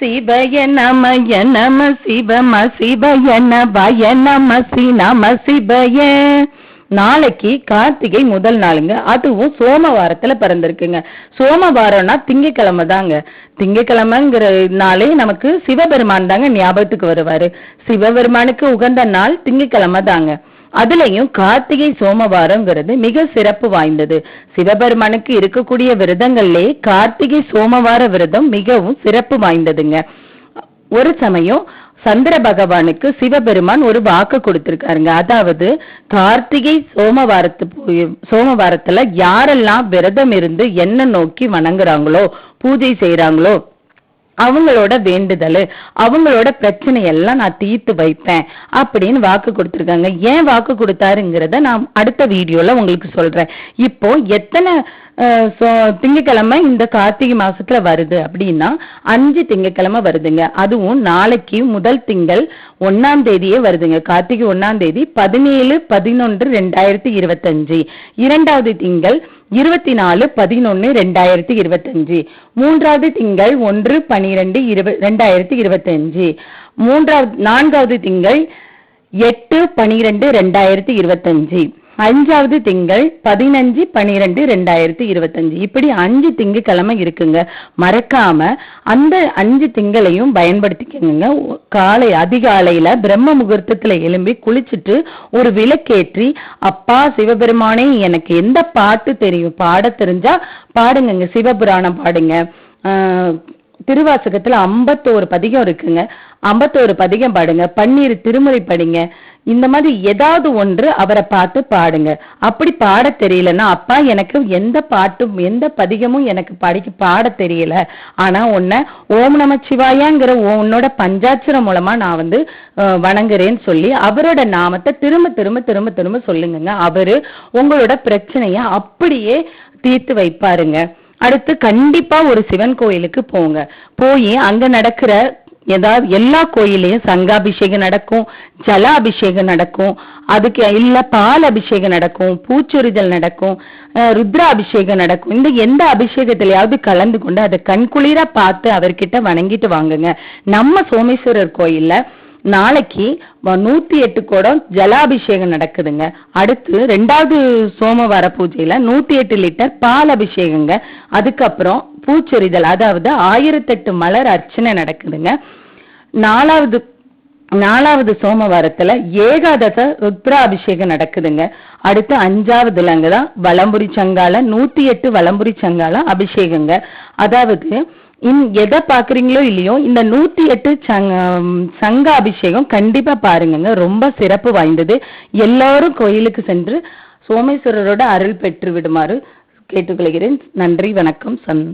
சிவய நமய நம சிவம சிவய நபய நம சி நம சிவய. நாளைக்கு கார்த்திகை முதல் நாளுங்க. அதுவும் சோமவாரத்துல பிறந்திருக்குங்க. சோமவாரம்னா திங்கக்கிழமை தாங்க. திங்கக்கிழமைங்கிற நாளே நமக்கு சிவபெருமான் தாங்க ஞாபகத்துக்கு வருவாரு. சிவபெருமானுக்கு உகந்த நாள் திங்கக்கிழமை தாங்க. அதுலயும் கார்த்திகை சோமவாரம்ங்கிறது மிக சிறப்பு வாய்ந்தது. சிவபெருமானுக்கு இருக்கக்கூடிய விரதங்கள்லே கார்த்திகை சோமவார விரதம் மிகவும் சிறப்பு வாய்ந்ததுங்க. ஒரு சமயம் சந்திர பகவானுக்கு சிவபெருமான் ஒரு வாக்கு கொடுத்திருக்காருங்க. அதாவது கார்த்திகை சோமவாரத்து சோமவாரத்துல யாரெல்லாம் விரதம் இருந்து என்ன நோக்கி வணங்குறாங்களோ பூஜை செய்யறாங்களோ அவங்களோட வேண்டுதல் அவங்களோட பிரச்சனை எல்லாம் நான் தீர்த்து வைப்பேன் அப்படின்னு வாக்கு கொடுத்துருக்காங்க. ஏன் வாக்கு கொடுத்தாருங்கிறத நான் அடுத்த வீடியோல உங்களுக்கு சொல்றேன். இப்போ எத்தனை திங்கக்கிழமை சோ- இந்த கார்த்திகை மாசத்துல வருது அப்படின்னா அஞ்சு திங்கக்கிழமை வருதுங்க. அதுவும் நாளைக்கு முதல் திங்கள் ஒன்னாம் தேதியே வருதுங்க. கார்த்திகை ஒன்னாம் தேதி பதினேழு பதினொன்று ரெண்டாயிரத்தி இருபத்தஞ்சு. இரண்டாவது திங்கள் இருபத்தி நாலு பதினொன்று ரெண்டாயிரத்தி இருபத்தஞ்சு. மூன்றாவது திங்கள் ஒன்று பனிரெண்டு இருப ரெண்டாயிரத்தி இருபத்தஞ்சு. மூன்றாவது நான்காவது திங்கள் எட்டு பனிரெண்டு ரெண்டாயிரத்தி இருபத்தஞ்சு. அஞ்சாவது திங்கள் பதினஞ்சு பனிரெண்டு ரெண்டாயிரத்தி இருபத்தஞ்சு. இப்படி அஞ்சு திங்கக்கிழமை இருக்குங்க. மறக்காம அந்த அஞ்சு திங்களையும் பயன்படுத்திக்கங்க. காலை அதிகாலையில பிரம்ம முகூர்த்தத்துல எழும்பி குளிச்சுட்டு ஒரு விளக்கேற்றி அப்பா சிவபெருமானே எனக்கு எந்த பாட்டு தெரியும்? பாட தெரிஞ்சா பாடுங்கங்க. சிவபுராணம் பாடுங்க. ஆஹ் திருவாசகத்துல ஐம்பத்தோரு பதிகம் இருக்குங்க. ஐம்பத்தோரு பதிகம் பாடுங்க. பன்னீர் திருமுறை படிங்க. இந்த மாதிரி ஏதாவது ஒன்று அவரை பார்த்து பாடுங்க. அப்படி பாட தெரியலன்னா அப்பா எனக்கு எந்த பாட்டும் எந்த பதிகமும் எனக்கு படிக்க பாட தெரியல. ஆனா உன்னை ஓம் நம சிவாயாங்கிற உன்னோட பஞ்சாட்சரம் மூலமா நான் வந்து வணங்குறேன்னு சொல்லி அவரோட நாமத்தை திரும்ப திரும்ப திரும்ப திரும்ப சொல்லுங்க அவரு உங்களோட பிரச்சனைய அப்படியே தீர்த்து வைப்பாருங்க. அடுத்து கண்டிப்பா ஒரு சிவன் கோயிலுக்கு போங்க. போய் அங்க நடக்கிற ஏதாவது எல்லா கோயிலையும் சங்காபிஷேகம் நடக்கும் ஜல அபிஷேகம் நடக்கும் அதுக்கு இல்ல பால் அபிஷேகம் நடக்கும் பூச்சொரிதல் நடக்கும் ருத்ரா அபிஷேகம் நடக்கும். இந்த எந்த அபிஷேகத்திலையாவது கலந்து கொண்டு அதை கண்குளிர பார்த்து அவர்கிட்ட வணங்கிட்டு வாங்குங்க. நம்ம சோமேஸ்வரர் கோயில்ல நாளைக்கு நூத்தி எட்டு குடம் ஜலாபிஷேகம் நடக்குதுங்க. அடுத்து ரெண்டாவது சோமவார பூஜையில நூத்தி எட்டு லிட்டர் பால் அபிஷேகங்க. அதுக்கப்புறம் பூச்சொரிதல் அதாவது ஆயிரத்தெட்டு மலர் அர்ச்சனை நடக்குதுங்க. நாலாவது நாலாவது சோமவாரத்துல ஏகாதச ருத்ராபிஷேகம் நடக்குதுங்க. அடுத்து அஞ்சாவதுல அங்கதான் வலம்புரி சங்கால நூத்தி எட்டு வலம்புரி சங்கால அபிஷேகங்க. அதாவது இன் எதை பார்க்குறீங்களோ இல்லையோ இந்த நூற்றி எட்டு சங்க சங்க அபிஷேகம் கண்டிப்பாக பாருங்கங்க. ரொம்ப சிறப்பு வாய்ந்தது. எல்லாரும் கோயிலுக்கு சென்று சோமேஸ்வரரோட அருள் பெற்று விடுமாறு கேட்டுக்கொள்கிறேன். நன்றி வணக்கம் சன்